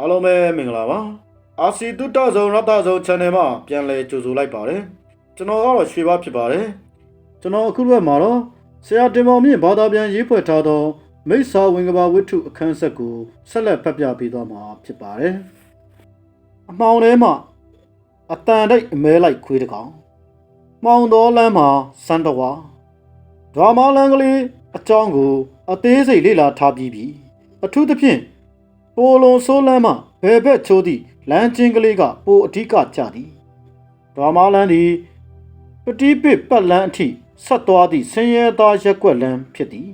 အားလုံးပဲမင်္ဂလာပါအာစီတုတ္တဇုံရတ္တဇုံ channel မှာပြန်လည်ကြိုဆိုလိုက်ပါတယ်ကျွန်တော်ကတော့ရွှေပါဖြစ်ပါတယ်ကျွန်တော်အခုဘက်မှာတော့ဆရာတင်မောင်မြင့်ဘာသာပြန်ရေးဖွဲ့ထားသော မိစ္ဆာဝင်္ကပါဝိတ္ထုအခန်းဆက်ကိုဆက်လက်ဖတ်ပြပေးသွားမှာဖြစ်ပါတယ်အမှောင်ထဲမှာအတန်တိတ်အမဲလိုက်ခွေးတစ်ကောင်မှောင်တော်လမ်းမှာစံတော်ဝါဒွာမောင်းလမ်းကလေးအကြောင်းကို အသေးစိတ်လေ့လာထားပြီးပြီအထူးသဖြင့် ပိုလွန်ဆိုးလမ်းမှဘယ်ဘက်ချိုးသည့်လမ်းချင်းကလေးကပိုအဓိကကျသည်။ဒွာမာလန်းသည်ပတိပစ်ပတ်လန်းအထိဆက်သွားသည့်ဆင်းရဲသားရက်ွက်လမ်းဖြစ်သည်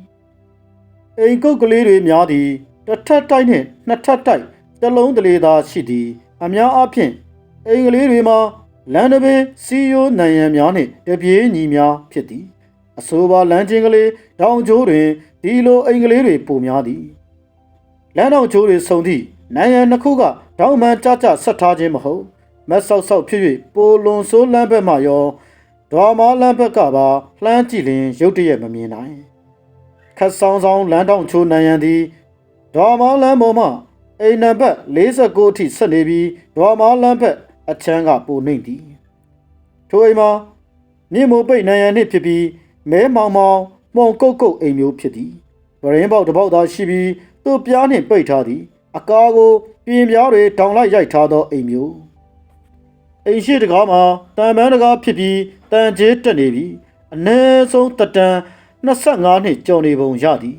။အိမ်ကုတ်ကလေးတွေများသည်တစ်ထပ်တိုက်နှင့်နှစ်ထပ်တိုက်တစ်လုံးတလေသာရှိသည် အများအားဖြင့်အိမ်ကလေးတွေမှာလမ်းတစ်ပင်စီယိုနံရံများနှင့်တပြေးညီများဖြစ်သည်။အဆိုပါလမ်းချင်းကလေးတောင်ကျိုးတွင်ဒီလိုအိမ်ကလေးတွေပိုများသည်။ လမ်းတော်ချိုးတွေစုံသည့်နိုင်ရန်နှစ်ခုကတောင်းမှန်ကြကြဆက်ထားခြင်းမဟုတ်မက်ဆောက်ဆောက်ဖြစ်၍ပိုလွန်ဆိုးလမ်းဘက်မှရောဒွာမာလမ်းဘက်ကပါလှမ်းကြည့်လျင်ရုတ်တရက်မမြင်နိုင်ခတ်ဆောင်ဆောင်လမ်းတောင်ချိုးနိုင်ရန်သည်ဒွာမာလမ်းပေါ်မှအိမ်နံပါတ်49အထိဆက်နေပြီးဒွာမာလမ်းဘက်အချမ်းကပိုနှိမ့်သည်ထိုအိမ်မှာမြင့်မိုးပိတ်နိုင်ရန်နှင့်ဖြစ်ပြီးမဲမောင်မောင်မှုန်ကုတ်ကုတ်အိမ်မျိုးဖြစ်သည်ဗရင်ပေါက်တစ်ပေါက်သာရှိပြီး သူ့ပြားနှင့်ပိတ်ထားသည် အကားကိုပြင်ပြားတွေတောင်လိုက်ရိုက်ထားသောအိမ်မျိုးအိမ်ရှိတကားမှာတန်ပန်းတကားဖြစ်ပြီးတန်ကျေးတက်နေပြီးအနည်းဆုံးတတန်25နှစ်ကျော်နေပုံရသည်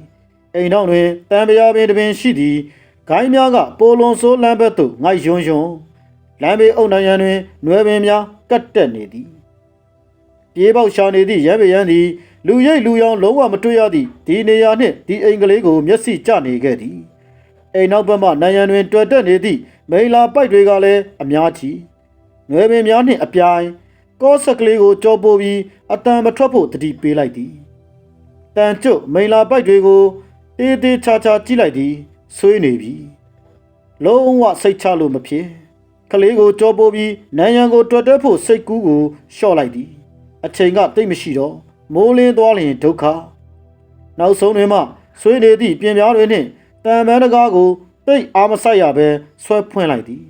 အိမ်နောက်တွင်တန်ပြားပင်တစ်ပင်ရှိသည်ဂိုင်းများကပိုလွန်ဆိုးလမ်းဘက်သို့ငိုက်ယွန်းယွန်းလမ်းဘေးအုပ်နိုင်ရန်တွင်နွယ်ပင်များကတ်တက်နေသည်ပြေးပေါက်ရှာနေသည့်ရမ်းပရမ်းသည် လူရိတ်လူရောင်လုံးဝမတွေ့ရသည့်ဒီနေရာနှင့်ဒီအိမ်ကလေးကိုမျက်စိကျနေခဲ့သည်အိမ်နောက်ဘက်မှနိုင်ရန်တွင်တွေ့တက်နေသည့်မိလာပိုက်တွေကလည်းအများကြီးငွေပင်များနှင့်အပြိုင်ကောဆက်ကလေးကိုကြောပိုးပြီးအတန်မထွက်ဖို့တတိပေးလိုက်သည်တန်ကျွတ်မိလာပိုက်တွေကိုတေးသေးချာချာကြည့်လိုက်သည်ဆွေးနေပြီလုံးဝစိတ်ချလို့မဖြစ်ကလေးကိုကြောပိုးပြီးနိုင်ရန်ကိုတွေ့တက်ဖို့စိတ်ကူးကိုလျှော့လိုက်သည်အချိန်ကတိတ်မရှိတော့ မိုးလင်းသွားလျင်ဒုက္ခနောက်ဆုံးတွင်မှဆွေးနေသည့်ပြင်ပြားတွေနှင့်တံပန်းတကားကိုတိတ်အားမဆိုင်ရဘဲဆွဲဖွင့်လိုက်သည်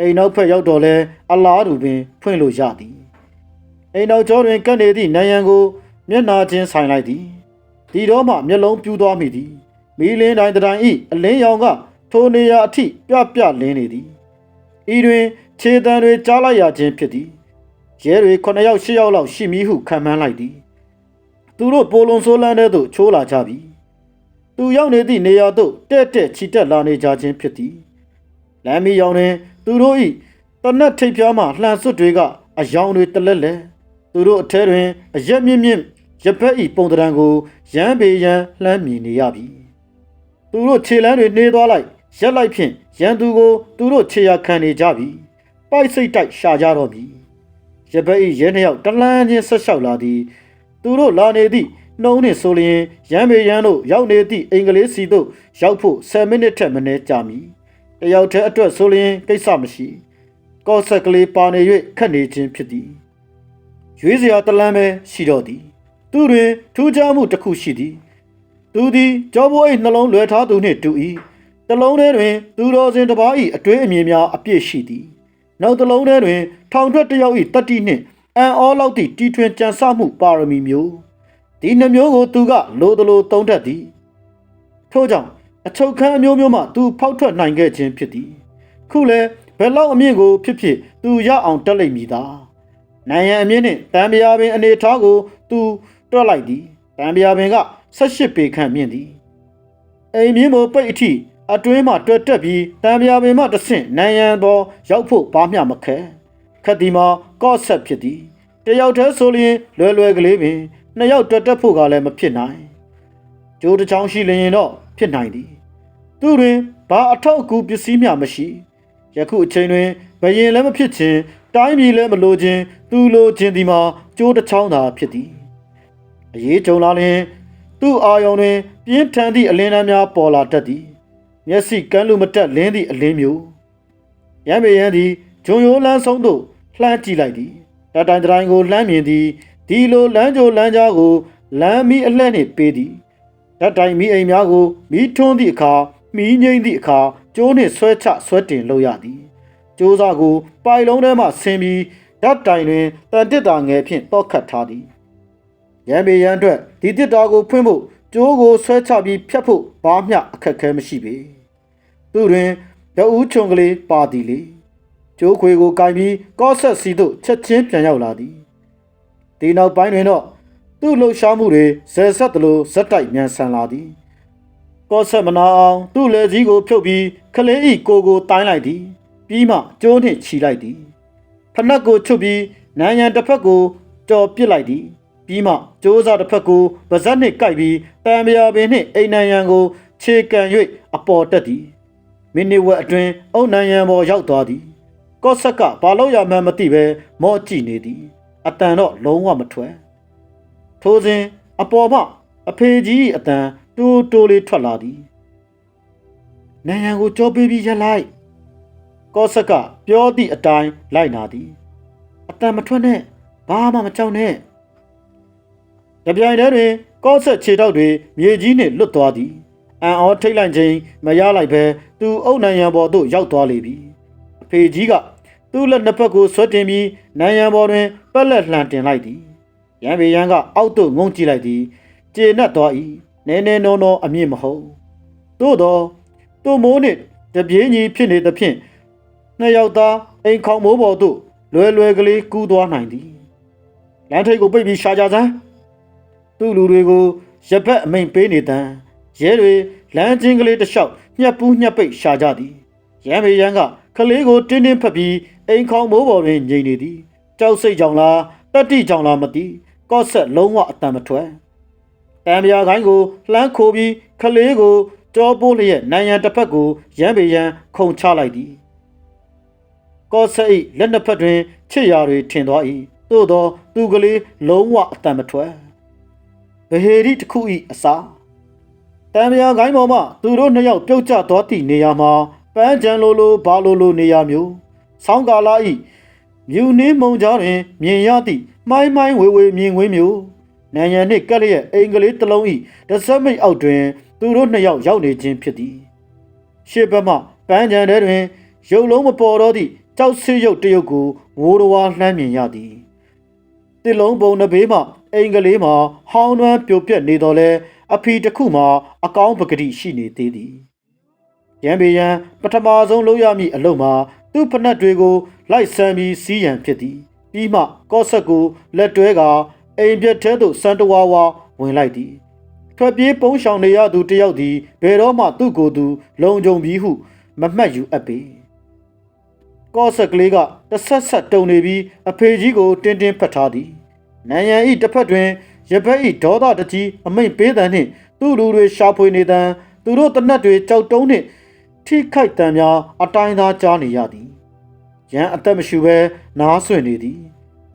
အိမ်နောက်ဖက်ရောက်တော့လဲအလားတူပင် ဖွင့်လို့ရသည်အိမ်နောက်ကျောတွင်ကပ်နေသည့်နံရံကိုမျက်နာချင်းဆိုင်လိုက်သည်ဒီတော့မှမျက်လုံးပြူးသွားမိသည်မီးလင်းတိုင်းတိုင်းဤအလင်းရောင်က ထိုနေရာအထိပြပြလင်းနေသည်ဤတွင်ခြေတံတွေကြားလိုက်ရခြင်းဖြစ်သည်ရဲတွေ9ယောက်10ယောက်လောက်ရှိမည်ဟုခံမှန်းလိုက်သည် သူတို့ပိုလွန်ဆိုးလန်းတဲ့သို့ချိုးလာကြပြီသူရောက်နေသည့်နေရာသို့တဲ့တဲ့ချီတက်လာနေကြခြင်းဖြစ်သည်လမ်းမီရောင်တွင်သူတို့၏တနက်ထိပ်ပြားမှလှန်စွတ်တွေကအယောင်တွေတလက်လက်သူတို့အထဲတွင်အရက်မြင့်မြင့်ရပတ်၏ပုံတံကိုရမ်းပေရန်လှမ်းမြင်နေရပြီသူတို့ခြေလမ်းတွေနှေးသွားလိုက်ရက်လိုက်ဖြင့်ရန်သူကိုသူတို့ခြေရခံနေကြပြီပိုက်စိတ်တိုက်ရှာကြတော့မည်ရပတ်ဤရဲနှစ်ယောက်တလန်းချင်းဆက်လျှောက်လာသည် သူတို့လာနေသည့်နှုံးနှင့်ဆိုလျင်ရမ်းပေရန်တို့ရောက်နေသည့်အင်္ဂလိပ်စီသို့ရောက်ဖို့10မိနစ်ထက်မနည်းကြာမည်တယောက်တည်းအတွက်ဆိုလျင်ကိစ္စမရှိကော့ဆက်ကလေးပါနေ၍ခတ်နေခြင်းဖြစ်သည်ရွေးစရာတလန်းပဲရှိတော့သည် သူတွင်ထူးခြားမှုတစ်ခုရှိသည် သူသည်ကြောဘိုးအိတ်နှလုံးလွယ်ထားသူနှင့်တူ၏တလုံးထဲတွင် သူတော်စင်တစ်ပါး၏အတွေးအမြင်များအပြည့်ရှိသည်နောက်တစ်လုံးထဲတွင် ထောင်ထွက်တစ်ယောက်၏တတိနှင့် အံ့ဩလောက်သည့်တီထွင်ကြံစမှုပါရမီမျိုးဒီနှမျိုးကိုသူကလိုသလိုသုံးတတ်သည်ထို့ကြောင့်အချုပ်ခန်းအမျိုးမျိုးမှသူဖောက်ထွက်နိုင်ခဲ့ခြင်းဖြစ်သည်ခုလည်းဘယ်လောက်အမြင့်ကိုဖြစ်ဖြစ်သူရအောင်တက်လိမ့်မည်သာနိုင်ရန်အမြင့်နှင့်တံပြာပင်အနေထားကိုသူတွက်လိုက်သည်တံပြာပင်က18ပေခန့်မြင့်သည်အိမ်မြင့်မို့ပိတ်အထိအတွင်းမှတွတ်တက်ပြီးတံပြာပင်မှတဆင့်နိုင်ရန်ပေါ်ရောက်ဖို့ဘာမျှမခဲ ခက်ဒီမှာကော့ဆက်ဖြစ်သည်တယောက်တည်းဆိုလျင်လွယ်လွယ်ကလေးပင်နှစ်ယောက်တွတ်တက်ဖို့ကလည်းမဖြစ်နိုင်ကျိုးတစ်ချောင်းရှိလျင်တော့ဖြစ်နိုင်သည် သူတွင်ဘာအထောက်အကူပစ္စည်းမျှမရှိယခုအချိန်တွင်ဘယင်လည်းမဖြစ်ခြင်းတိုင်းပြည်လည်းမလိုခြင်းသူလိုခြင်းဒီမှာကျိုးတစ်ချောင်းသာဖြစ်သည်အရေးကြုံလာလျင် သူ့အာယုံတွင်ပြင်းထန်သည့်အလင်းတန်းများပေါ်လာတတ်သည်မျက်စိကန်းလူမတက်လင်းသည့်အလင်းမျိုးရမ်းပေရန်သည်ဂျုံရိုးလန်းဆုံးသို့ လှမ်းကြည့်လိုက်သည်တတိုင်တိုင်းကိုလှမ်းမြင်သည်ဒီလိုလမ်းကြိုလမ်းကြားကိုလမ်းမီအလှဲ့နှင့်ပေးသည်တတိုင်မီအိမ်များကိုမီးထွန်းသည့်အခါမီးငိမ့်သည့်အခါကျိုးနှင့်ဆွဲချဆွဲတင်လုပ်ရသည်ကျိုးစားကိုပိုင်လုံးထဲမှဆင်းပြီးဓာတ်တိုင်တွင်တန်တစ်တာငယ်ဖြင့်တောက်ခတ်ထားသည်ရံပေရန်အတွက်ဒီတစ်တာကိုဖွင့်ဖို့ကျိုးကိုဆွဲချပြီးဖြတ်ဖို့ဘာမျှအခက်ခဲမရှိပေသူတွင်တဦးချုံကလေးပါသည်လေ ကျိုးခွေကိုကင်ပြီးကော့ဆက်စီသို့ချက်ချင်းပြန်ရောက်လာသည်ဒီနောက်ပိုင်းတွင်တော့သူ့လှုပ်ရှားမှုတွေဇယ်ဆက်သလိုဇက်တိုက်မြန်ဆန်လာသည်ကောဆက်မနာအောင်သူ့လက်စည်းကိုဖြုတ်ပြီးခလေးဤကိုကိုတိုင်းလိုက်သည် ပြီးမှကျိုးနှင့်ခြီလိုက်သည်ဖနက်ကိုချွတ်ပြီးနန်းရံတစ်ဖက်ကိုကြော်ပစ်လိုက်သည်ပြီးမှကျိုးစားတစ်ဖက်ကိုပါဇက်နှင့်ကိုက်ပြီးတံမြာပင်နှင့်အိမ်နံရံကို ခြေကန်၍အပေါ်တက်သည်မိနစ်ဝက်အတွင်းအုံနံရံပေါ်ရောက်သွားသည် ကောဆက်ကဘာလို့ရမှန်းမသိပဲမော့ကြည့်နေသည်အတန်တော့လုံးဝမထွက်ထိုစဉ်အပေါ်မှအဖေကြီး၏အတန်တိုးတိုးလေးထွက်လာသည်နန်းရံကိုကြောပေးပြီးရက်လိုက်ကောဆက်ကပြောသည့်အတိုင်းလိုက်နာသည်အတန်မထွက်နဲ့ဘာမှမကြောက်နဲ့တပြိုင်တည်းတွင်ကောဆက်ခြေထောက်တွေမြေကြီးနှင့်လွတ်သွားသည်အန်အောထိတ်လိုက်ခြင်းမရလိုက်ပဲသူအုပ်နန်းရံပေါ်သို့ရောက်သွားလေပြီအဖေကြီးက သူ့လက်နှစ်ဖက်ကိုဆွတ်တင်ပြီးနန်းရံပေါ်တွင်ပက်လက်လှန်တင်လိုက်သည်ရံပေရန်ကအောက်သို့ငုံကြည့်လိုက်သည်ကျေနပ်သွား၏နည်းနည်းနောနောအမြင့်မဟုတ်သို့တော့သူ့မိုးနှင့်တပြေးညီဖြစ်နေသဖြင့်နှစ်ယောက်သားအိမ်ခေါင်မိုးပေါ်သို့လွယ်လွယ်ကလေးကူးသွားနိုင်သည်လမ်းထိပ်ကိုပိတ်ပြီးရှာကြစမ်းသူ့လူတွေကိုရပ်ဘက်အမိန်ပေးနေတန်းရဲတွေလမ်းချင်းကလေးတစ်လျှောက်ညှက်ပူးညှက်ပိတ်ရှာကြသည်ရံပေရန်က ကလေးကိုတင်းတင်းဖက်ပြီးအိမ်ခေါင်မိုးပေါ်တွင်ငြိမ်နေသည်ကြောက်စိတ်ကြောင့်လားတတိကြောင့်လားမသိကော့ဆက်လုံးဝအတန်မထွက်တံပြာခိုင်းကိုလှမ်းခိုးပြီးကလေးကိုကြောပိုးလျက်နိုင်ရန်တစ်ဖက်ကိုရမ်းပေရန်ခုန်ချလိုက်သည်ကော့ဆက်၏လက်နှစ်ဖက်တွင်ချစ်ရာတွေထင်သွား၏သို့သောသူကလေးလုံးဝအတန်မထွက်ဗဟေရီတစ်ခု၏အစာတံပြာခိုင်းပေါ်မှသူတို့နှစ်ယောက်ပြုတ်ကျသွားသည့်နေရာမှာ ပန်းချံလိုလိုဘာလိုလိုနေရာမျိုးဆောင်းကာလာ၏မြူနှင်းမုံကြားတွင် မြင်ရသည့်မိုင်းမိုင်းဝေဝေမြင်ကွင်းမျိုးနန်ရန်နှင့်ကက်လျက်အင်္ဂလိပ်တစ်လုံး၏တစက်မိတ်အောက်တွင် သူတို့နှစ်ယောက်ရောက်နေခြင်းဖြစ်သည်ရှေ့ဘက်မှပန်းချံထဲတွင်ရုပ်လုံးမပေါ်တော့သည့်ကြောက်ဆေးရုပ်တစ်ရုပ်ကိုဝိုးတော်လှမ်းမြင်ရသည်တစ်လုံးပုံနှစ်ဘေးမှအင်္ဂလိပ်မှာဟောင်းနှွမ်းပြိုပြက်နေတော်လဲအဖီတစ်ခုမှာအကောင်းပကတိရှိနေသေးသည် ရန်ပေရန်ပထမဆုံးလုပ်ရမည့်အလုပ်မှာသူ့ဖနက်တွေကိုလိုက်ဆမ်းပြီးစီးရန်ဖြစ်သည်ပြီးမှကော့ဆက်ကိုလက်တွဲကအိမ်ပြက်ထဲသို့စန်တဝါဝါဝင်လိုက်သည်ထွက်ပြေးပုန်းရှောင်နေရသူတယောက်သည်ဘယ်တော့မှသူ့ကိုယ်သူ လုံခြုံပြီးဟု မမှတ်ယူအပ်ပေကော့ဆက်ကလေးကတဆက်ဆက်တုံနေပြီးအဖေကြီးကိုတင်းတင်းဖက်ထားသည်နန်ရန်ဤတစ်ဖက်တွင်ရဘက်ဤဒေါသတကြီးအမိတ်ပေးတန်နှင့်သူ့လူတွေရှာဖွေနေတန်သူတို့တနတ်တွေကြောက်တုံးနှင့် ထိခိုက်တံများအတိုင်းသားကြားနေရသည်ရန်အသက်မရှူဘဲနားဆွင့်နေသည်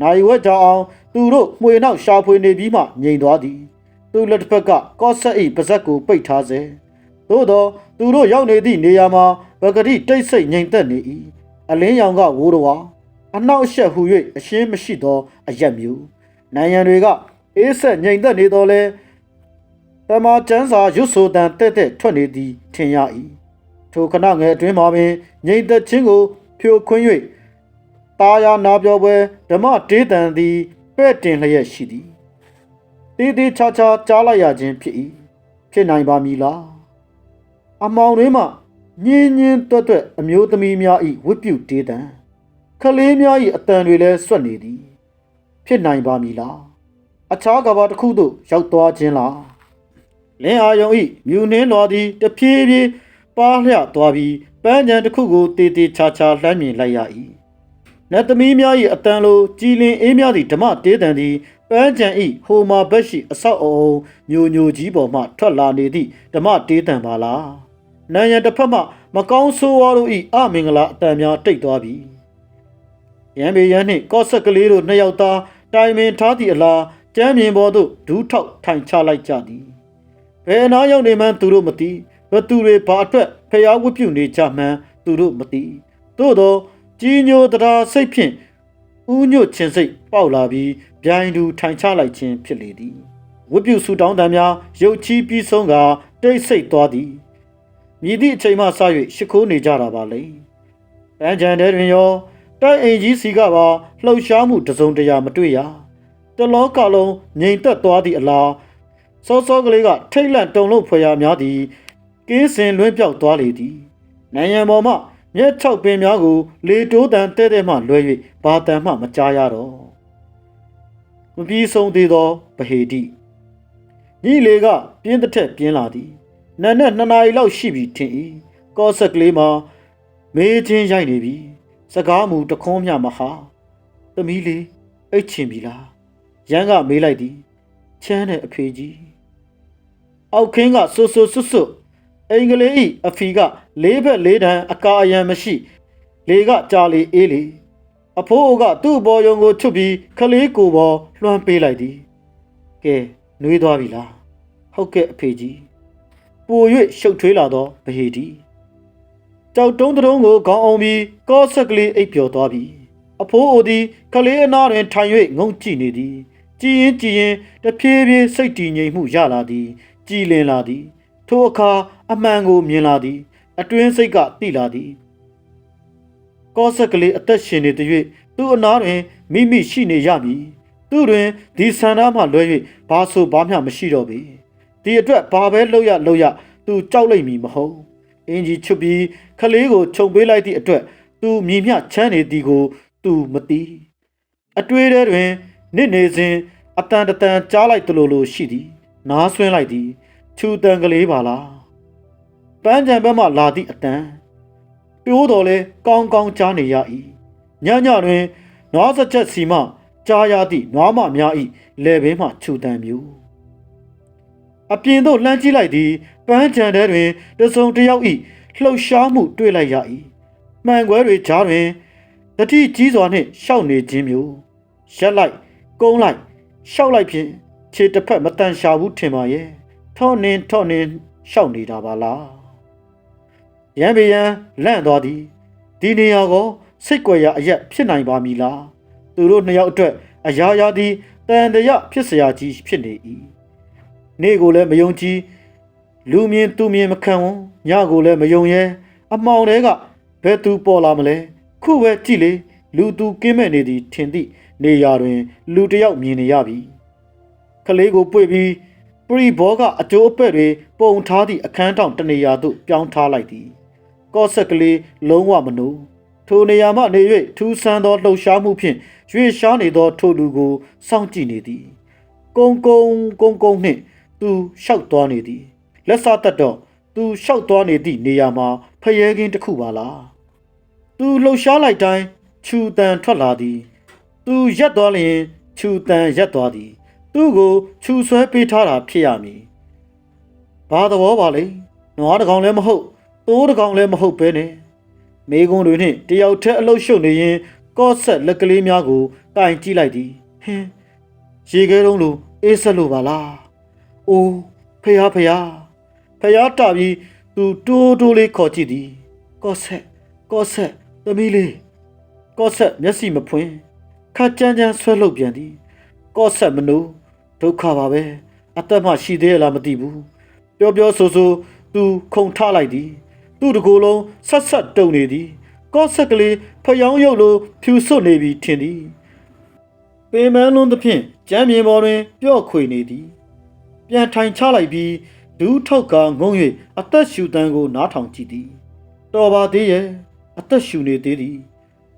နိုင်ဝက်ကြောင်အောင်သူတို့မှွေနောက်ရှာဖွေနေပြီးမှငြိမ်သွားသည် သူလက်တစ်ဖက်ကကော့ဆက်၏ပါဇက်ကိုပိတ်ထားစေသို့သောသူတို့ရောက်နေသည့်နေရာမှာပဂတိတိတ်ဆိတ်ငြိမ်သက်နေ၏အလင်းရောင်ကဝိုးတော်ဝါအနောက်အရှက်ဟူ၍အရှင်းမရှိသောအရက်မျိုးနိုင်ရန်တွေကအေးဆက်ငြိမ်သက်နေတော်လဲတမချန်းစာရွတ်ဆိုတန်တဲ့တဲ့ထွက်နေသည်ထင်ရ၏ ထိုခဏငယ်အတွင်းမှာပင်ငြိမ်သက်ခြင်းကို ဖြိုခွင်း၍တာယာနာပြောပွဲဓမ္မတေးတန်သည်ပဲ့တင်လျက်ရှိသည်တေးသေးချာချာကြားလိုက်ရခြင်းဖြစ်၏ဖြစ်နိုင်ပါမည်လားအမောင်တွင်မှညင်းညင်းတွတ်တွတ်အမျိုးသမီးများ၏ဝတ်ပြုတေးတန်ခလေးများ၏အတန်တွေလည်းဆွတ်နေသည် ဖြစ်နိုင်ပါမည်လားအခြားကဘာတစ်ခုသို့ရောက်သွားခြင်းလားလင်းအာယုံဤမြူနှင်းတော်သည်တဖြည်းဖြည်း ပါလျက်သွားပြီးပန်းချံတစ်ခုကိုတေးသေးချာချာလှမ်းမြင်လိုက်ရ၏နတ်သမီးများ၏အတန်လိုကြည်လင်အေးများသည့်ဓမ္မတေးတန်သည်ပန်းချံဤဟိုမာဘက်ရှိအဆောက်အအုံညိုညိုကြီးပေါ်မှထွက်လာနေသည့်ဓမ္မတေးတန်ပါလားနန်းရံတစ်ဖက်မှမကောင်းဆိုးဝါးတို့ဤအမင်္ဂလာအတန်များတိတ်သွားပြီရန်ပေရန်နှင့်ကော့ဆက်ကလေးတို့နှစ်ယောက်သားတိုင်ပင်ထားသည့်အလားကျမ်းမြင်ပေါ်သို့ဒူးထောက်ထိုင်ချလိုက်ကြသည်ဘယ်နာရောက်နေမှန်းသူတို့မသိ ဘသူတွေဘာအတွက်ဖျားဝတ်ပြုနေကြမှန်းသူတို့မသိသို့သောကြီးညိုတရားစိတ်ဖြင့်ဥညွတ်ခြင်းစိတ်ပေါက်လာပြီးဗျိုင်းသူထိုင်ချလိုက်ခြင်းဖြစ်လေသည်ဝတ်ပြုဆူတောင်းတံများရုပ်ချီးပြီးဆုံးကတိတ်ဆိတ်သွားသည်မြည်သည့်အချိန်မှစ၍ရှ िख ိုးနေကြတာပါလေ။ပန်းချံတဲ့တွင်ရောတိုက်အိမ်ကြီးစီကပါလှုပ်ရှားမှုတစ်စုံတရာမတွေ့ရ။တလောကလုံးငြိမ်သက်သွားသည့်အလားစောစောကလေးကထိတ်လန့်တုန်လှုပ်ဖွယ်ရာများသည် ကင်းစင်လွင့်ပြောက်သွားလေသည်။နိုင်ငံပေါ်မှမြက်၆ပင်များကို လေတိုးတန်တဲ့တဲ့မှလွှဲ၍ဘာတန်မှမကြားရတော့။မပြီးဆုံးသေးသောဗဟေတိညီလေကပြင်းတစ်ထက်ပြင်းလာသည်။နန်းနဲ့နှစ်နာရီလောက်ရှိပြီထင်၏။ကော့ဆက်ကလေးမှာမေးချင်းရိုက်နေပြီ။စကားမူတခွန်းမြမဟာ။သမီးလေးအိတ်ချင်ပြီလား။ရန်ကမေးလိုက်သည်။ချမ်းတဲ့အဖေကြီး။အောက်ခင်းကဆူဆူဆွတ်ဆွတ် အင်္ဂလိပ်ဤအဖီကလေးဘက်လေးတန်းအကာအယံမရှိ လေကကြာလေအေးလေအဖိုးကသူ့ဘော်ယုံကိုချွတ်ပြီးခလေးကိုပေါ်လွှမ်းပေးလိုက်သည်ကဲနှွေးသွားပြီလားဟုတ်ကဲ့အဖေကြီးပို၍ရှုပ်ထွေးလာသောဗဟေတီကြောက်တုံးတုံးကိုခေါင်းအောင်ပြီးကော့ဆက်ကလေးအိပ်ပျော်သွားပြီအဖိုးအိုသည်ခလေးအနာတွင်ထိုင်၍ငုံကြည့်နေသည်ကြည်ရင်ကြည်ရင်တဖြည်းဖြည်းစိတ်တည်ငြိမ်မှုရလာသည် ကြည်လင်လာသည် ထိုအခါအမှန်ကိုမြင်လာသည် အတွင်းစိတ်ကသိလာသည် ကောဆက်ကလေးအသက်ရှင်နေသည်၍သူ့အနားတွင်မိမိရှိနေရမည်သူတွင်ဒီဆန္ဒမှလွဲ၍ဘာဆိုဘာမျှမရှိတော့ပေဒီအတွက်ဘာပဲလုပ်ရလုပ်ရသူကြောက်လိမ့်မည်မဟုတ်အင်ကြီးချွတ်ပြီးခလေးကိုခြုံပေးလိုက်သည့်အတွက်သူမြည်မြချမ်းနေသည်ကို သူမသိအတွေးထဲတွင် နစ်နေစဉ်အတန်တတန်ကြားလိုက်သလိုလိုရှိသည် နားဆွင်းလိုက်သည် ချူတန်ကလေးပါလားပန်းကြံဘက်မှလာသည့်အတန်ပြိုးတော်လဲကောင်းကောင်းကြားနေရ၏ညညတွင်နွားစချက်စီမှကြားရသည့်နွားမများ၏လေပင်မှခြူတံမျိုးအပြင်သို့လှမ်းကြည့်လိုက်သည်ပန်းချံထဲတွင်တစုံတစ်ယောက်၏လှုပ်ရှားမှုတွေ့လိုက်ရ၏မှန်ခွဲတွေကြားတွင်တတိကြီးစွာနှင့်ရှောက်နေခြင်းမျိုးရက်လိုက်ကုန်းလိုက်ရှောက်လိုက်ဖြင့်ခြေတစ်ဖက်မတန်ရှာဘူးထင်ပါရဲ့ ထော့နင်းထော့နင်းရှောက်နေတာပါလား ရန်ပေရန်လန့်သွားသည်ဒီနေရာကိုစိတ်ကြွယ်ရာအရက်ဖြစ်နိုင်ပါမည်လားသူတို့နှစ်ယောက်အတွက်အရာရာသည်တန်တရဖြစ်เสียကြီးဖြစ်နေ၏နေ့ကိုလည်းမယုံကြည်လူမြင်သူမြင်မခံဝန်ညကိုလည်းမယုံရဲအမှောင်တွေကဘယ်သူပေါ်လာမလဲခုပဲကြည့်လေလူသူကင်းမဲ့နေသည်ထင်သည့်နေရာတွင် လူတစ်ယောက်မြင်နေရပြီခလေးကိုပွေပြီး ပရိဘောကအကျိုးအပဲ့တွေပုံထားသည့်အခန်းတောင်တနေရာသို့ပြောင်းထားလိုက်သည်ကော့ဆက်ကလေးလုံးဝမနိုးထိုနေရာမှနေ၍ထူးဆန်းသောလှုပ်ရှားမှုဖြင့်ရွေရှားနေသောထိုလူကိုစောင့်ကြည့်နေသည်ကုန်းကုန်းကုန်းကုန်းနှင့်သူရှောက်သွားနေသည်လက်စသက်တော့သူရှောက်သွားနေသည့်နေရာမှာဖယဲကင်းတစ်ခုပါလားသူလှုပ်ရှားလိုက်တိုင်းခြူတန်ထွက်လာသည် သူရက်သွားလျင်ခြူတန်ရက်သွားသည် သူ့ကိုခြူဆွဲပေးထားတာဖြစ်ရမည်ဘာသဘောပါလဲနွားတစ်ကောင်လည်းမဟုတ်တိုးတစ်ကောင်လည်းမဟုတ်ပဲနဲ့မိကုံတွေနှင့်တယောက်တည်းအလုရှုပ်နေရင်ကော့ဆက်လက်ကလေးများကိုကင်ကြည့်လိုက်သည်ဟင်းရေခဲတုံးလိုအေးဆက်လို့ပါလားအိုးဖယားဖယားဖယားတပြီးသူတိုးတိုးလေးခေါ်ကြည့်သည်ကော့ဆက်ကော့ဆက်သမီးလေးကော့ဆက်မျက်စိမဖွင့်ခါကြမ်းကြမ်းဆွဲလုတ်ပြန်သည်ကော့ဆက်မနိုး ဒုက္ခပါပဲအသက်မှရှိသေးရလားမသိဘူးပြောပြောဆိုဆိုသူခုန်ထလိုက်သည် သူ့တကိုယ်လုံးဆက်ဆက်တုံနေသည်ကော့ဆက်ကလေးဖျောင်းရုပ်လိုဖြူဆွတ်နေပြီထင်သည်ပင်မန်းလုံးသဖြင့်ကြမ်းမြေပေါ်တွင်ပြော့ခွေနေသည် ပြန်ထိုင်ချလိုက်ပြီးဒူးထောက်ကငုံ၍အသက်ရှူတန်းကိုနားထောင်ကြည့်သည် တော်ပါသေးရဲ့အသက်ရှူနေသေးသည်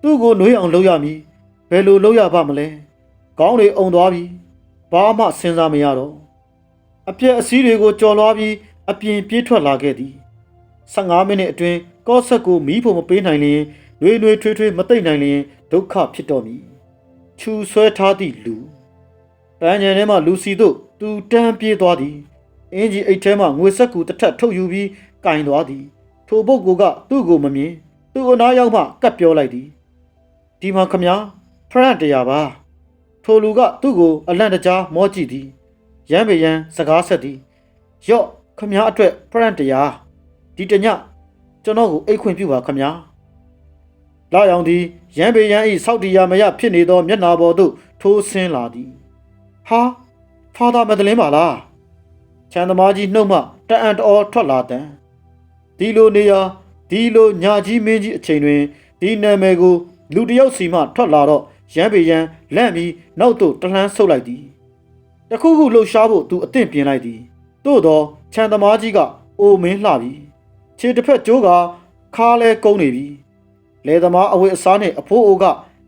သူ့ကိုနှွေးအောင်လုပ်ရမည်ဘယ်လိုလုပ်ရပါမလဲကောင်းတွေအုံသွားပြီ ဘာမှစဉ်းစားမရတော့အပြက်အစည်းတွေကိုကြော်လွားပြီးအပြင်ပြေးထွက်လာခဲ့သည်15မိနစ်အတွင်းကော့ဆက်ကိုမီးဖို့မပေးနိုင်ရင်နှွေးနှွေးထွေးထွေးမသိမ့်နိုင်ရင်ဒုက္ခဖြစ်တော်မည်ခြူဆွဲထားသည့်လူပန်းညံထဲမှလူစီတို့သူတန်းပြေးသွားသည်အင်ဂျီအိတ်ထဲမှငွေဆက်ကူတစ်ထပ်ထုတ်ယူပြီးကင်သွားသည်ထိုပုဂ္ဂိုလ်ကသူ့ကိုမမြင်သူ့အနားရောက်မှကပ်ပြောလိုက်သည်ဒီမှာခမညာဖရန့်တရားပါ ထိုလူကသူ့ကိုအလန့်တကြားမောကြည့်သည်ရမ်းပေရန်စကားဆက်သည်ယော့ခမညာအတွက်ဖရန့်တရားဒီတညကျွန်တော်ကိုအိတ်ခွင့်ပြုပါခမညာလာရောင်သည်ရမ်းပေရန်ဤစောက်တီယာမယဖြစ်နေသောမျက်နာပေါ်သို့ထိုးဆင်းလာသည်ဟာဖာသာမဒလင်းပါလားချန်သမားကြီးနှုတ်မှတအံ့တော်ထွက်လာတန်ဒီလိုနေရာဒီလိုညာကြီးမင်းကြီးအချိန်တွင်ဒီနာမည်ကိုလူတစ်ယောက်စီမှထွက်လာတော့ ရမ်းပေရန်လန့်ပြီးနောက်သို့တလှမ်းဆုပ်လိုက်သည်တခုခုလှုပ်ရှားဖို့သူအသင့်ပြင်လိုက်သည်သို့တော့ခြံသမားကြီးကအိုမင်းလှပြီခြေတစ်ဖက်ကျိုးကခါလဲကုန်းနေပြီလေသမားအဝတ်အစားနှင့်အဖိုးအိုက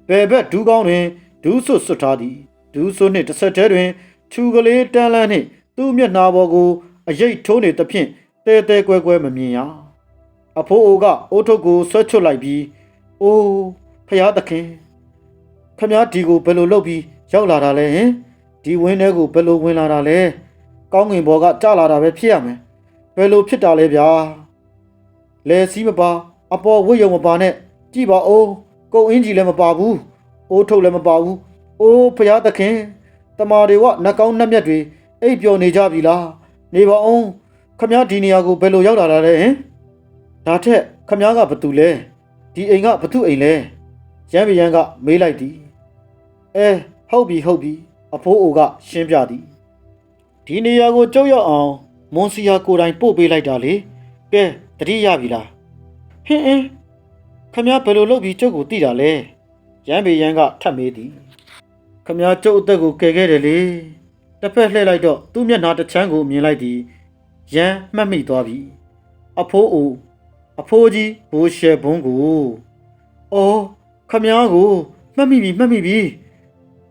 ဘယ်ဘက်ဒူးကောင်းတွင်ဒူးဆွတ်ဆွတ်ထားသည်ဒူးဆွတ်နှင့်တစ်ဆက်တည်းတွင်ခြူကလေးတန်းလန်းနှင့်သူ့မျက်နှာပေါ်ကိုအရိတ်ထိုးနေသဖြင့်တဲတဲကွဲကွဲမမြင်ရအဖိုးအိုကအိုးထုတ်ကိုဆွဲချွတ်လိုက်ပြီးအိုးဖျားသခင် ခမည်းဒီကိုဘယ်လိုလုပ်ပြီးရောက်လာတာလဲဟင်ဒီဝင်းထဲကိုဘယ်လိုဝင်လာတာလဲကောင်းငင်ဘော်ကကျလာတာပဲဖြစ်ရမယ်ဘယ်လိုဖြစ်တာလဲဗျာလဲစည်းမပါအပေါ်ဝတ်ရုံမပါနဲ့ကြည့်ပါဦးကုံအင်းကြီးလည်းမပါဘူးအိုးထုတ်လည်းမပါဘူးအိုးဖျားသခင်တမာတွေကနှကောင်းနှက်မြက်တွေအိပ်ပျော်နေကြပြီလားနေပါအောင်ခမည်းဒီနေရာကိုဘယ်လိုရောက်လာတာလဲဟင်ဒါထက်ခမည်းကဘာတူလဲဒီအိမ်ကဘာသူအိမ်လဲရမ်းပြရန်ကမေးလိုက်သည် အဲဟုတ်ပြီဟုတ်ပြီအဖိုးအိုကရှင်းပြသည်ဒီနေရာကိုကြောက်ရောက်အောင်မွန်စီယာကိုယ်တိုင်ပို့ပေးလိုက်တာလေကဲတတိရပြီလားဟင်းအင်းခမည်းဘယ်လိုလုပ်ပြီးကျုပ်ကိုတိတာလဲရမ်းပြရန်ကထပ်မေးသည်ခမည်းကျုပ်အသက်ကိုကယ်ခဲ့တယ်လေတစ်ဖက်လှည့်လိုက်တော့သူ့မျက်နှာတစ်ချမ်းကိုမြင်လိုက်သည်ရမ်းမှတ်မိသွားပြီအဖိုးအိုအဖိုးကြီးဘိုးရှယ်ဘုံကိုအော်ခမည်းကိုမှတ်မိပြီမှတ်မိပြီ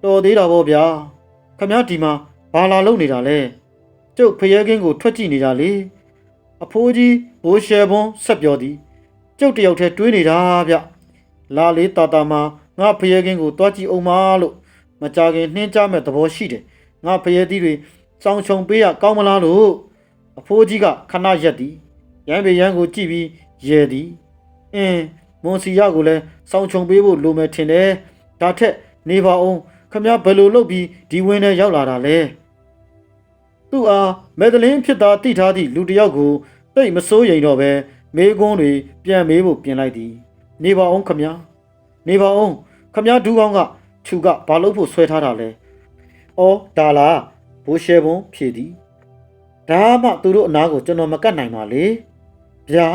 တော်သေးတာပေါ့ဗျာခမည်းဒီမှာဘာလာလုပ်နေတာလဲကျုပ်ဖရဲကင်းကိုထွက်ကြည့်နေတာလေအဖိုးကြီးဘိုးရှယ်ဘုံဆက်ပြောသည်ကျုပ်တယောက်တည်းတွေးနေတာဗျလာလေးတာတာမှာငါဖရဲကင်းကိုတွားကြည့်အောင်မလို့မကြခင်နှင်းကြမဲ့သဘောရှိတယ်ငါဖရဲသီးတွေစောင်းချုံပေးရကောင်းမလားလို့အဖိုးကြီးကခဏရက်သည်ရမ်းပေရန်ကိုကြည့်ပြီးရဲသည်အင်းမွန်စီရကိုလည်းစောင်းချုံပေးဖို့လိုမယ်ထင်တယ်ဒါထက်နေပါအောင် ခမဘယ်လိုလုပ်ပြီးဒီဝင်းထဲရောက်လာတာလဲသူ့အားမက်ဒလင်းဖြစ်သားတိထားသည့်လူတစ်ယောက်ကိုတိတ်မစိုးရိမ်တော့ပဲမေးခွန်းတွေပြန်မေးဖို့ပြင်လိုက်သည်နေပါအောင်ခမနေပါအောင်ခမဒူးကောင်းကသူကဘာလို့ဖို့ဆွဲထားတာလဲ။အော်ဒါလားဘိုးရှယ်ဘုံဖြေသည်။ဒါမှသူတို့အနာကိုကျွန်တော်မကတ်နိုင်ပါလေ။ဗျာ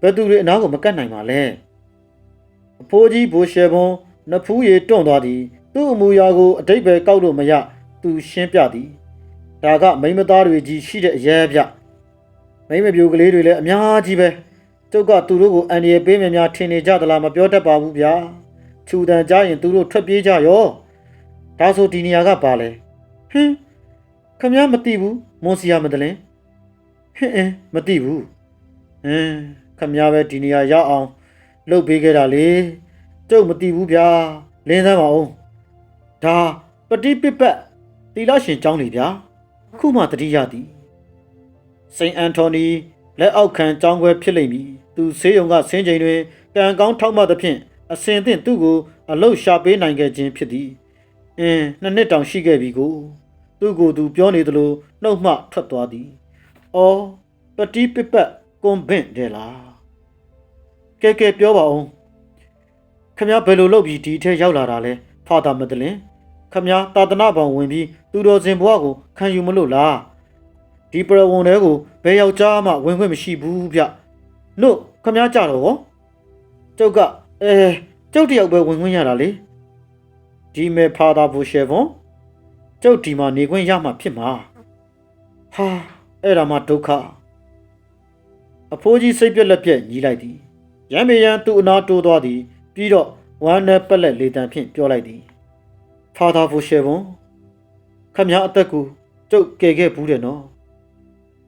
ဘယ်သူတွေအနာကိုမကတ်နိုင်ပါလဲ။အဖိုးကြီးဘိုးရှယ်ဘုံနဖူးရီတွန့်သွားသည်။ သူ့အမူအရာကိုအတိတ်ပဲကောက်လို့မရသူရှင်းပြသည်။ဒါကမိန်းမသားတွေကြီးရှိတဲ့အရဲဗျ။မိန်းမပြိုကလေးတွေလည်းအများကြီးပဲ။ကျုပ်ကသူတို့ကိုအန်ဒီရပေးမြများထင်နေကြသလားမပြောတတ်ပါဘူးဗျာ။ခြူတန်ကြရင်သူတို့ထွက်ပြေးကြရောဒါဆိုဒီနေရာကပါလဲဟင်းခမည်းမသိဘူးမွန်စီယာမတလင်းဟင်းအင်းမသိဘူးဟင်းခမည်းပဲဒီနေရာရောက်အောင်လှုပ်ပေးခဲ့တာလေကျုပ်မသိဘူးဗျာလင်းသမ်းပါအောင် ဒါပတိပစ်ပတ်တီလာရှင်ကျောင်းလေဗျာခုမှတတိယသည်စိန်အန်တိုနီလက်အောက်ခံကျောင်းခွဲဖြစ်လိမ့်မည်သူဆေးရုံကဆင်းချိန်တွင်ကံကောင်းထောက်မှသဖြင့်အစင်သင့်သူ့ကိုအလုတ်ရှာပေးနိုင်ခဲ့ခြင်းဖြစ်သည်အင်းနှစ်နှစ်တောင်ရှိခဲ့ပြီကိုသူ့ကိုယ်သူပြောနေသလိုနှုတ်မှထွက်သွားသည်အော်ပတိပပတ်ကွန်ဗင့်တယ်လားကဲကဲပြောပါဦးခမည်းဘယ်လိုလုပ်ပြီးဒီထဲရောက်လာတာလဲဖာသာမဒလင် ခမည်းတာသနာပေါင်ဝင်ပြီးသူတော်စင်ဘွားကိုခံယူမလို့လားဒီပရဝုံတဲကိုဘယ်ယောက်ျားမှဝင်ခွင့်မရှိဘူးဗျလို့ခမည်းကြတော့ဟောကျုပ်ကအဲကျုပ်တယောက်ပဲဝင်ခွင့်ရတာလေဒီမေဖာသာဘူရှေဗွန်ကျုပ်ဒီမှာနေခွင့်ရမှာဖြစ်မှာဟာအဲ့ဒါမှဒုက္ခအဖိုးကြီးစိတ်ပြက်လက်ပြက်ညီးလိုက်သည်ရမ်းမေရန်သူ့အနာတိုးသွားသည်ပြီးတော့ဝမ်းနဲ့ပက်လက်လေတံဖြင့်ပြောလိုက်သည် ဖာသာဘူရှေဗွန်ခမည်းအသက်ကိုကျုပ်ကယ်ခဲ့ဘူးတယ်နော်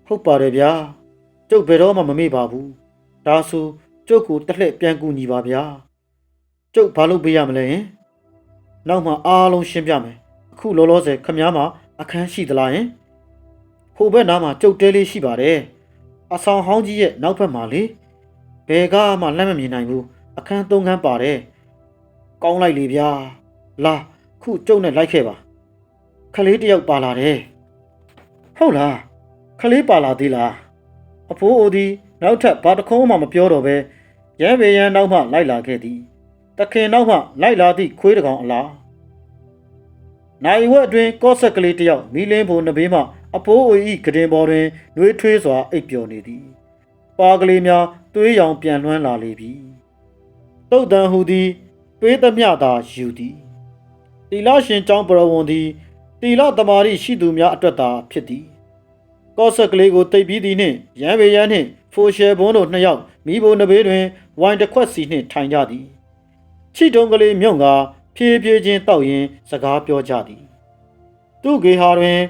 ဟုတ်ပါတယ်ဗျာကျုပ်ဘယ်တော့မှမမေ့ပါဘူးဒါဆိုကျုပ်ကိုတစ်လှည့်ပြန်ကူညီပါဗျာကျုပ်ဘာလုပ်ပေးရမလဲဟင်နောက်မှအားလုံးရှင်းပြမယ်အခုလောလောဆယ်ခမားမှာအခန်းရှိသလားယင်ဟိုဘက်နားမှာကျုပ်တဲလေးရှိပါတယ်အဆောင်ဟောင်းကြီးရဲ့နောက်ဘက်မှာလေဘယ်ကမှလက်မမြင်နိုင်ဘူးအခန်းသုံးခန်းပါတယ်ကောင်းလိုက်လေဗျာလာ ခုကျုပ်နဲ့လိုက်ခဲ့ပါခလေးတယောက်ပါလာတယ်ဟုတ်လားခလေးပါလာသေးလားအဖိုးအိုဒီနောက်ထပ်ဘာတခုံးမှမပြောတော့ပဲရဲဘေရန်နောက်မှလိုက်လာခဲ့သည်တခင်နောက်မှလိုက်လာသည့်ခွေးတကောင်အလားနိုင်ဝက်အတွင်းကော့ဆက်ကလေးတယောက်မီလင်းဖို့နဘေးမှအဖိုးအိုဤကတင်ပေါ်တွင်နှွေးထွေးစွာအိပ်ပျော်နေသည်ပါကလေးများသွေးရောင်ပြန်လွှမ်းလာလေပြီတုတ်တန်ဟူသည်ပေးသမျှသာယူသည် တီလာရှင်ကျောင်းပရဝွန်သည်တီလာတမာရီရှိသူများအတွက်သာဖြစ်သည်ကော့ဆက်ကလေးကိုတိတ်ပြီးသည်နှင့်ရန်ပေရန်နှင့်ဖိုရှယ်ဘွန်းတို့နှစ်ယောက်မိဘနဘေးတွင်ဝိုင်တစ်ခွက်စီနှင့်ထိုင်ကြသည်ချီတုံကလေးမြုံကဖြည်းဖြည်းချင်းတောက်ရင်းစကားပြောကြသည် သူ့ဂေဟာတွင်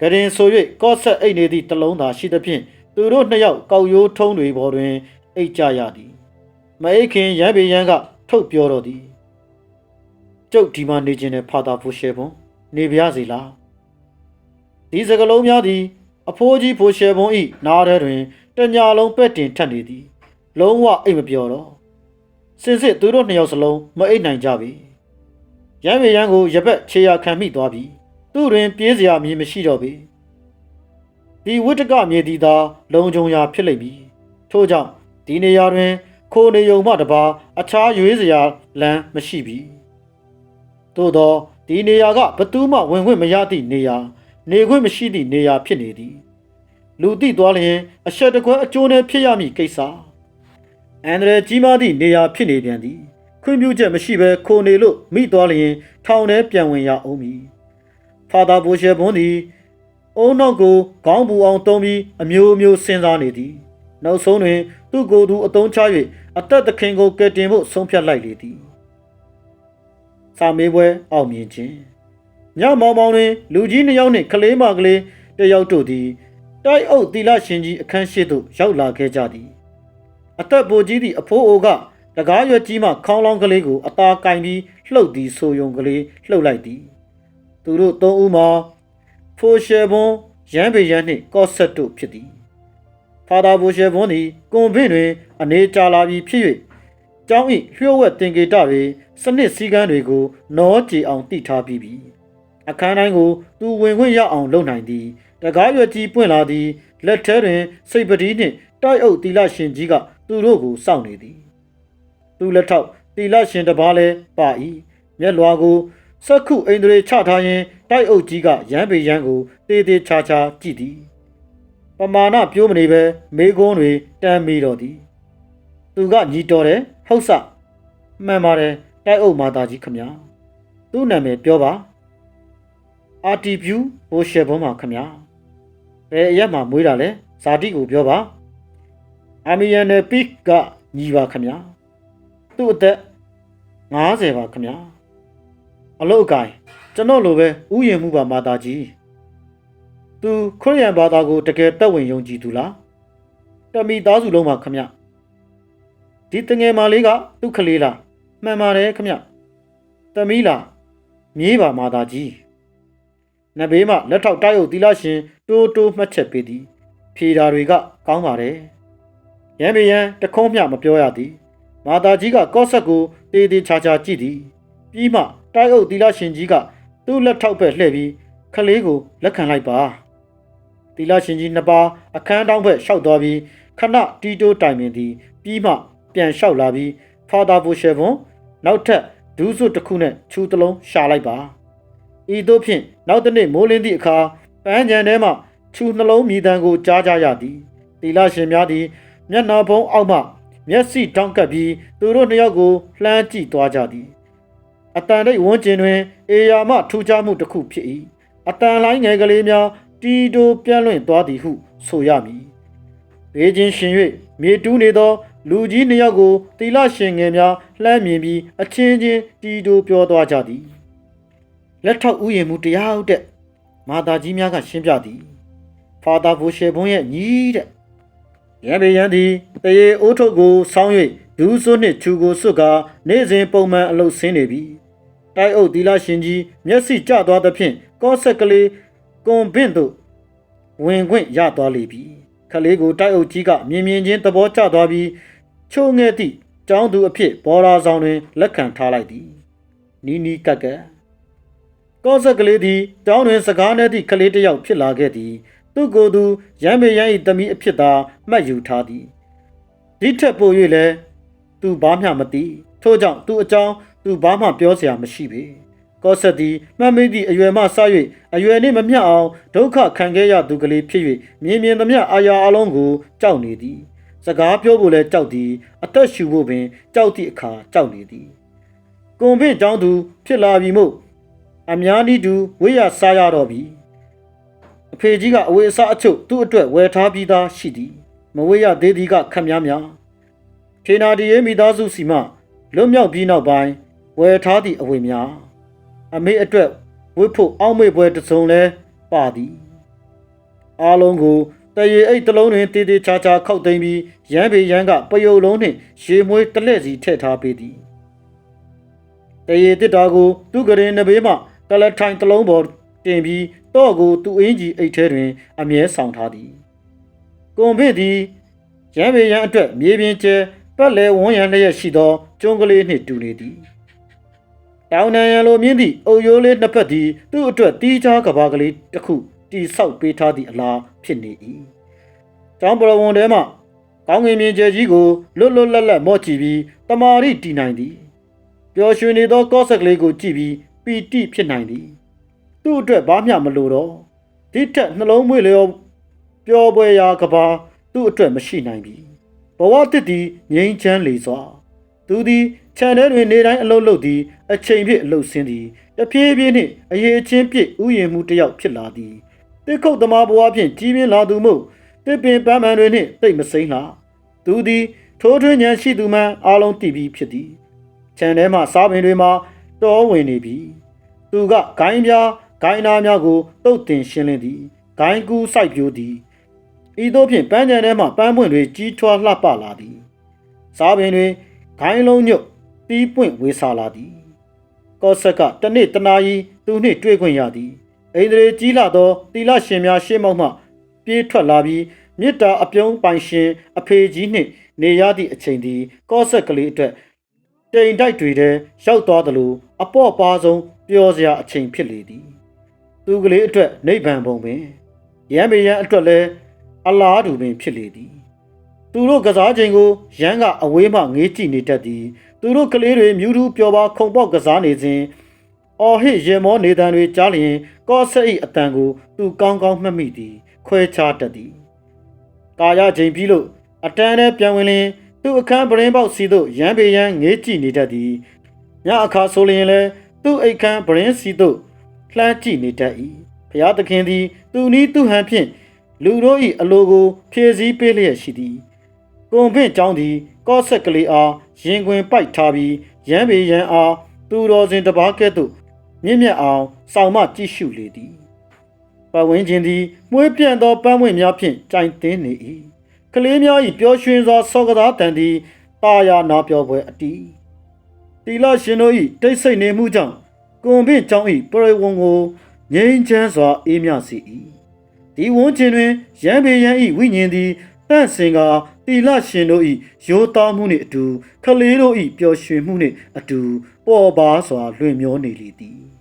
ကရင်ဆို၍ကော့ဆက်အိတ်နေသည့်တလုံးသာရှိသဖြင့်သူတို့နှစ်ယောက်ကောက်ရိုးထုံးတွေပေါ်တွင် အိတ်ကြရသည် မအိတ်ခင်ရန်ပေရန်ကထုတ်ပြောတော့သည် ကျုပ်ဒီမှာနေခြင်းနဲ့ဖာသာဖိုရှယ်ဘွန်နေပါရစေလားဒီစကလုံးများသည် အဖိုးကြီးဖိုရှယ်ဘွန်ဤနားထဲတွင်တညာလုံးပဲ့တင်ထက်နေသည် လုံးဝအိတ်မပြောတော့စင်စစ်သူတို့နှစ်ယောက်စလုံးမအိတ်နိုင်ကြပြီရန်ပေရန်ကိုရပက်ခြေရာခံမိသွားပြီသူ့တွင်ပြေးစရာမြေမရှိတော့ပြီဒီဝိတကမြေသည်သာ လုံခြုံရာဖြစ်လိမ့်မည်ထို့ကြောင့်ဒီနေရာတွင် ခိုနေုံမှတပါအခြားရွေးစရာလမ်းမရှိပြီ သို့သောဒီနေရာကဘသူမှဝင်ခွင့်မရသည့်နေရာ နေခွင့်မရှိသည့်နေရာဖြစ်နေသည်လူတိသွားလျင်အဆက်တကွဲအကျိုးနဲ့ဖြစ်ရမည်ကိစ္စအန္တရာယ်ကြီးမားသည့်နေရာဖြစ်နေပြန်သည်ခွင့်ပြုချက်မရှိဘဲခိုနေလို့မိသွားလျင် ထောင်ထဲပြန်ဝင်ရအောင်မည်ဖာသာဘိုရှယ်ဘွန်းသည်အုံနောက်ကိုခေါင်းပူအောင်တုံးပြီးအမျိုးမျိုးစဉ်းစားနေသည် နောက်ဆုံးတွင် သူ့ကိုယ်သူအတုံးချ၍အသက်သခင်ကိုကယ်တင်ဖို့ဆုံးဖြတ်လိုက်လေသည် စာမေးပွဲအောင်မြင်ခြင်းညမောင်မောင်တွင်လူကြီးနှစ်ယောက်နှင့်ကလေးမကလေးတစ်ယောက်တို့သည်တိုက်အုပ်တီလာရှင်ကြီးအခန်းရှိသို့ရောက်လာခဲ့ကြသည်အသက်ပိုကြီးသည့်အဖိုးအိုကတကားရွက်ကြီးမှခေါင်းလောင်းကလေးကိုအသာကင်ပြီးလှုပ်သည်ဆိုယုံကလေးလှုပ်လိုက်သည်သူတို့သုံးဦးမှာဖိုရှယ်ဘွန်ရန်ပေရန်နှင့်ကော့ဆက်တို့ဖြစ်သည်ဖာသာဖိုရှယ်ဘွန်သည်ကွန်ဗင့်တွင် အနေကြာလာပြီးဖြစ်၍ ကျောင်း၏လျှို့ဝှက်တင်ကေတတွေစနစ်စည်းကမ်းတွေကိုနောကြေအောင်တည်ထားပြီးပြီအခန်းတိုင်းကိုသူဝင်ခွင့်ရအောင်လုပ်နိုင်သည်တကားရွက်ကြီးပွင့်လာသည်လက်ထဲတွင် စိတ်ပတိနှင့်တိုက်အုပ်တီလာရှင်ကြီးကသူတို့ကိုစောင့်နေသည် သူလက်ထောက်တီလာရှင်တစ်ပါးလည်းပါ၏မျက်လွာကိုစက္ခုအိန္ဒြေချထားရင်တိုက်အုပ်ကြီးကရမ်းပေရန်ကိုတေးသေးချာချာကြည့်သည်ပမာဏပြိုးမနေပဲမေကုန်းတွေတမ်းမိတော့သည် သူကညီတော်တယ် ဟုတ်စမှန်ပါတယ်တိုက်အုပ်မာသားကြီးခမညာသူ့နာမည်ပြောပါအာတီဗျူဘိုရှယ်ဘုံမှာခမညာဘယ်အရက်မှာမွေးတာလဲဇာတိကိုပြောပါအမီယန်နယ်ပစ်ကညီပါခမညာသူ့အသက်90ပါခမညာအလုတ်အကိုင်ကျွန်တော်လိုပဲဥယျာဉ်မှုပါမာသားကြီးသူခရစ်ယာန်ဘာသာကိုတကယ်တက်ဝင်ယုံကြည်သူလားတမီသားစုလုံးပါခမညာ ဒီတငယ်မလေးကသူ့ကလေးလားမှန်ပါတယ်ခမညာတမီးလားမြေးပါမာသားကြီးနဘေးမှလက်ထောက်တိုက်အုပ်သီလရှင်တိုးတိုးမှတ်ချက်ပေးသည် ဖြေတာတွေကကောင်းပါတယ်ရန်ပေရန်တခုံးမျှမပြောရသည် မာတာကြီးကကော့ဆက်ကိုတေးသေးချာချာကြည့်သည်ပြီးမှတိုက်အုပ်သီလရှင်ကြီးကသူ့လက်ထောက်ဘက်လှည့်ပြီးခလေးကိုလက်ခံလိုက်ပါသီလရှင်ကြီးနှစ်ပါးအခန်းတောင်းဘက်လျှောက်သွားပြီးခဏတီတိုးတိုင်ပင်သည်ပြီးမှ ပြန်လျှောက်လာပြီးဖာသာဘိုရှယ်ဘွန်နောက်ထပ်ဒူးစွတ်တစ်ခုနဲ့ခြူတလုံးရှာလိုက်ပါဤသို့ဖြင့်နောက်တစ်နေ့မိုးလင်းသည့်အခါပန်းချံထဲမှခြူနှလုံးမြည်တမ်းကိုကြားကြရသည်သီလရှင်များသည် မျက်နှာဖုံးအောက်မှမျက်စိတောင်းကပ်ပြီးသူတို့နှစ်ယောက်ကိုလှမ်းကြည့်သွားကြသည်အတန်တိတ်ဝန်းကျင်တွင် အေယာမထူးခြားမှုတစ်ခုဖြစ်၏အတန်လိုင်းငယ်ကလေးများတီတိုပြန့်လွင့်သွားသည်ဟု ဆိုရမည်ဘေးချင်းရှင်၍မြေတူးနေသော လူကြီးနှစ်ယောက်ကိုတီလရှင်ငယ်များလှမ်းမြင်ပြီးအချင်းချင်းတီတိုပြောသွားကြသည်လက်ထောက်ဥယျာဉ်မှုတရားဟုတ်တဲ့မာသားကြီးများကရှင်းပြသည်ဖာသာဘိုရှယ်ဘုန်းရဲ့ညီတဲ့ရန်ပေရန်သည်တရေအိုးထုတ်ကိုဆောင်း၍ဒူးစွနှင့်ချူကိုစွတ်ကာနေ့စဉ်ပုံမှန်အလုပ်ဆင်းနေပြီတိုက်အုပ်သီလရှင်ကြီးမျက်စိကျသွားသဖြင့်ကော့ဆက်ကလေးကွန်ဘင့်သို့ဝင်ခွင့်ရသွားလေပြီခလေးကိုတိုက်အုပ်ကြီးကမြင်မြင်ချင်းသဘောကျသွားပြီး ချိုးငဲ့သည့်ကျောင်းသူအဖြစ်ဘော်ရာဆောင်တွင်လက်ခံထားလိုက်သည်နီးနီးကက်ကက်ကော့ဆက်ကလေးသည်ကျောင်းတွင်စကားနဲ့သည့်ကလေးတစ်ယောက်ဖြစ်လာခဲ့သည် သူ့ကိုယ်သူရမ်းမေရန်၏တမီအဖြစ်သာမှတ်ယူထားသည်ဒီထက်ပို၍လည်းသူဘာမှမသိထို့ကြောင့်သူအကြောင်းသူဘာမှပြောစရာမရှိပေကော့ဆက်သည်မှတ်မိသည့်အရွယ်မှစ၍အရွယ်နှင့်မမျှအောင်ဒုက္ခခံခဲ့ရသူကလေးဖြစ်၍မြင်မြင်သမျှအာယာအလုံးကိုကြောက်နေသည် စစကားပြောဖို့လဲကြောက်သည်အသက်ရှူဖို့ပင်ကြောက်သည့်အခါကြောက်နေသည်ကွန်ဖင့်ကျောင်းသူ ဖြစ်လာပြီမို့အများနည်းတူဝိရစားရတော့ပြီအဖေကြီးကအဝေးအစားအချုပ်သူ့အတွက်ဝယ်ထားပြီးသားရှိသည်မဝေရသေးသည်ကခက်များများထေနာဒီရဲ့မိသားစုစီမှလွတ်မြောက်ပြီးနောက်ပိုင်းဝယ်ထားသည့်အဝေများအမေအတွက်ဝတ်ဖို့အောက်မေ့ပွဲတစ်စုံလဲပါသည်အားလုံးကို တရေအိတ်တစ်လုံးတွင်တေးသေးချာချာခောက်သိမ်းပြီးရမ်းပေရမ်းကပယုတ်လုံးနှင့်ရေမွေးတစ်လက်စီထည့်ထားပေးသည်တရေတစ်တာကိုသူ့ကရင်နဘေးမှကလထိုင်တစ်လုံးပေါ်တင်ပြီးတော့ကိုသူ့အင်းကြီးအိတ်ထဲတွင် အမြဲဆောင်ထားသည်ကွန်ဖင့်သည်ရမ်းပေရမ်းအတွက်မြေပြင်ကျဲပတ်လဲဝန်းရံလျက်ရှိသောကျုံးကလေးနှင့်တူနေသည်တောင်နံရံလိုမြင့်သည့်အုပ်ရိုးလေးနှစ်ဖက်သည်သူ့အတွက်တီးခြားကဘာကလေးတစ်ခုတီဆောက်ပေးထားသည့်အလား ဖြစ်နေ၏။ကျောင်းပရဝုံထဲမှကောင်းငင်မြင်ကျဲကြီးကိုလွတ်လွတ်လပ်လပ်မော့ကြည့်ပြီးတမာရီတီနိုင်သည်။ပျော်ရွှင်နေသောကော့ဆက်ကလေးကိုကြည့်ပြီးပီတိဖြစ်နိုင်သည်။သူ့အတွက်ဘာမျှမလိုတော့ဒီထက်နှလုံးမွေလျောပျော်ပွဲရာကဘာသူ့အတွက်မရှိနိုင်ပြီ။ဘဝတစ်သည်ငြိမ်းချမ်းလေစွာသူသည်ခြံထဲတွင်နေတိုင်းအလုတ်လုတ်သည်အချိန်ဖြင့်အလုတ်ဆင်းသည်တဖြည်းဖြည်းနှင့်အရေးချင်းပြည့်ဥယျာဉ်မှုတစ်ယောက်ဖြစ်လာသည် တစ်ခုတ်သမားဘဝဖြင့်ကြီးပြင်းလာသူမို့တစ်ပင်ပန်းပန်းတွေနှင့်တိတ်မစိမ့်လာသူသည်ထိုးထွင်းဉဏ်ရှိသူမှအားလုံးသိပြီးဖြစ်သည်ခြံထဲမှစားပင်တွေမှာတောဝင်နေပြီသူကဂိုင်းပြားဂိုင်းနာများကိုတုတ်တင်ရှင်းလင်းသည်ဂိုင်းကူးစိုက်ပျိုးသည်ဤသို့ဖြင့်ပန်းခြံထဲမှပန်းပွင့်တွေကြီးထွားလှပလာသည်စားပင်တွေဂိုင်းလုံးညွတ်တီးပွင့်ဝေစာလာသည်ကော့ဆက်ကတနေ့တနာရီသူနှင့်တွေ့ခွင့်ရသည် အိန္ဒြေကြီးလာသောတီလရှင်များရှေ့မောက်မှပြေးထွက်လာပြီးမေတ္တာအပြုံးပိုင်ရှင်အဖေကြီးနှင့်နေရသည့်အချိန်သည်ကော့ဆက်ကလေးအတွက်တိမ်တိုက်တွေထဲရောက်သွားသလိုအပေါ့ပါဆုံးပျော်စရာအချိန်ဖြစ်လေသည်သူကလေးအတွက်နိဗ္ဗာန်ဘုံပင်ရမ်းပေရန်အတွက်လည်းအလားတူပင်ဖြစ်လေသည်သူတို့ကစားချိန်ကိုရန်ကအဝေးမှငေးကြည့်နေတတ်သည်သူတို့ကလေးတွေမြူးထူးပျော်ပါခုံပေါက်ကစားနေစဉ် အော်ဟစ်ရင်မောနေတံတွေကြားလျင် ကော့ဆက်၏အတန်ကိုသူကောင်းကောင်းမှတ်မိသည်ခွဲခြားတတ်သည်ကာယချိန်ပြီးလို့အတန်းနဲ့ပြန်ဝင်လျင်သူ့အခန်းပရင်းပေါက်စီသို့ရန်ပေရန်ငေးကြည့်နေတတ်သည်ညအခါဆိုလျင်လည်းသူ့အိတ်ခမ်းပရင်းစီသို့လှမ်းကြည့်နေတတ်၏ဖျားသခင်သည် သူနီးသူဟန်ဖြင့်လူတို့၏အလိုကို ဖြည့်ဆည်းပေးလျက်ရှိသည်ကွန်ဖင့်ကျောင်းသည်ကော့ဆက်ကလေးအားရင်ခွင်ပိုက်ထားပြီးရမ်းပေရန်အားသူတော်စင်တစ်ပါးကဲ့သို့ မြင့်မြတ်အောင်စောင့်မကြည့်ရှုလေသည်ပတ်ဝန်းကျင်သည်မွေးပြန့်သောပန်းပွင့်များဖြင့်ကြိုင်သင်းနေ၏ကလေးများ၏ပျော်ရွှင်စွာစောကစားတန်သည်တာယာနာပြောပွဲအတီးတီလာရှင်တို့၏တိတ်ဆိတ်နေမှုကြောင့်ကွန်ဖင့်ကျောင်း၏ပရိဝုံကိုငြိမ်းချမ်းစွာအေးမြစေ၏ဒီဝန်းကျင်တွင်ရမ်းပေရန်၏ဝိညာဉ်သည်တန့်စင်ကတီလရှင်တို့၏ရိုးသားမှုနှင့်အတူ ခလေးတို့၏ပျော်ရွှင်မှုနှင့်အတူ ပေါ်ပါစွာလွင်မျောနေလေသည်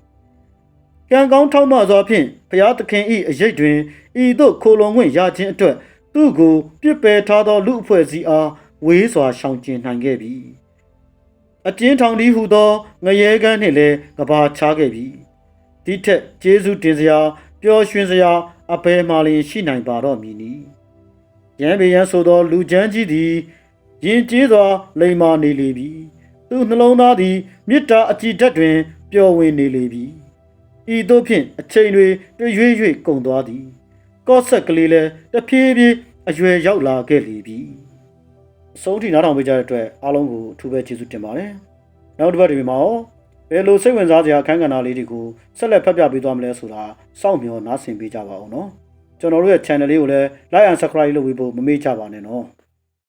ကံကောင်းထောက်မစွာဖြင့်ဘုရားသခင်၏အရေးတွင်ဤသို့ခိုလုံခွင့်ရခြင်းအတွက်သူ့ကိုပြစ်ပယ်ထားသောလူအဖွဲ့အစည်းအားဝေးစွာရှောင်ကျဉ်နိုင်ခဲ့ပြီအကျဉ်းထောင်ဒီဟုသောငရဲကန်းနှင့်လည်းကဘာချခဲ့ပြီဒီထက်ကျေးဇူးတင်စရာပျော်ရွှင်စရာအဘယ်မှလျှင်ရှိနိုင်ပါတော့မည်နီရန်ပေရန်ဆိုသောလူချမ်းကြီးသည်ယင်ကျေးစွာလိမ္မာနေလေပြီသူနှလုံးသားသည်မေတ္တာအကြည်ဓာတ်တွင်ပျော်ဝင်နေလေပြီ ဤသို့ဖြင့်အချိန်တွေတရွေ့ရွေ့ကုန်သွားသည်ကော့ဆက်ကလေးလည်းတဖြည်းဖြည်းအရွယ်ရောက်လာခဲ့လေပြီအဆုံးထိနားထောင်ပေးကြတဲ့အတွက်အားလုံးကိုအထူးပဲကျေးဇူးတင်ပါတယ်နောက်တစ်ပတ်ဒီမှာရောဘယ်လိုစိတ်ဝင်စားစရာအခန်းကဏ္ဍလေးတွေကိုဆက်လက်ဖတ်ပြပေးသွားမလဲဆိုတာစောင့်မျှော်နားဆင်ပေးကြပါဦးနော်ကျွန်တော်တို့ရဲ့ channel လေးကိုလည်း like and subscribe လုပ်ပြီးဖို့မမေ့ကြပါနဲ့နော်